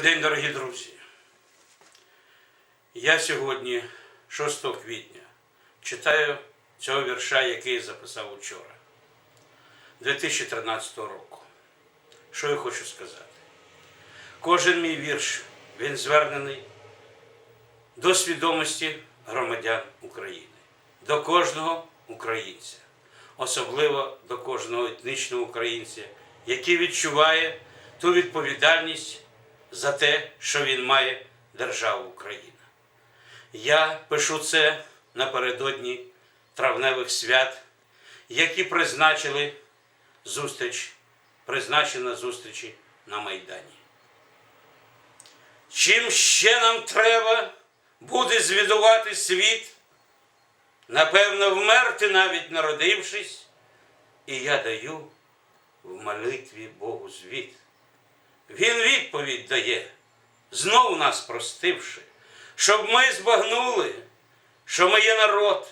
Добрий день, дорогі друзі. Я сьогодні, 6 квітня, читаю цього вірша, який я записав учора, 2013 року. Що я хочу сказати? Кожен мій вірш, він звернений до свідомості громадян України, до кожного українця, особливо до кожного етнічного українця, який відчуває ту відповідальність за те, що він має державу Україна. Я пишу це напередодні травневих свят, які призначили зустріч, призначена зустрічі на Майдані. Чим ще нам треба буде звідувати світ, напевно, вмерти навіть народившись, і я даю в молитві Богу звіт. Він відповідь дає, знов нас простивши, щоб ми збагнули, що ми є народ,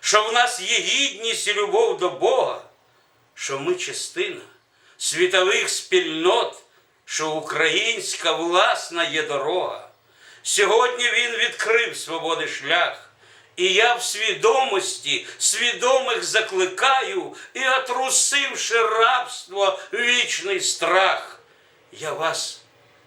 що в нас є гідність і любов до Бога, що ми частина світових спільнот, що українська власна є дорога. Сьогодні він відкрив свободи шлях. І я в свідомості свідомих закликаю і отрусивши рабство вічний страх. Я вас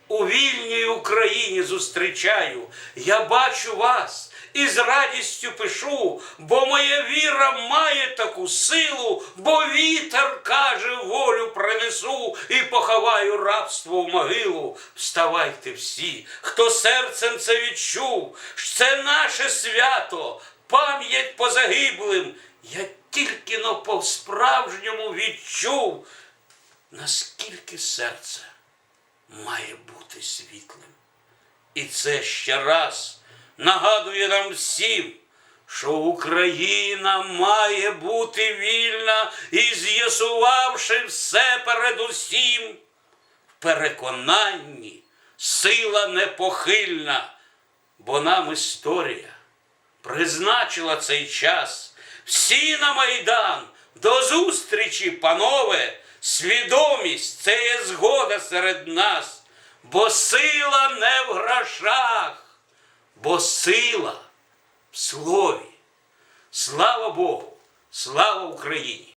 у вільній Україні зустрічаю, я бачу вас і з радістю пишу, бо моя віра має таку силу, бо вітер каже, волю принесу і поховаю рабство в могилу. Вставайте всі, хто серцем це відчув, це наше свято, пам'ять по загиблим. Я тільки но по-справжньому відчув, наскільки серце має бути світлим. І це ще раз нагадує нам всім, що Україна має бути вільна і з'ясувавши все передусім, в переконанні сила непохильна, бо нам історія призначила цей час. Всі на Майдан до зустрічі, панове, свідомість це є згода серед нас, бо сила не в грошах, бо сила в слові. Слава Богу, слава Україні!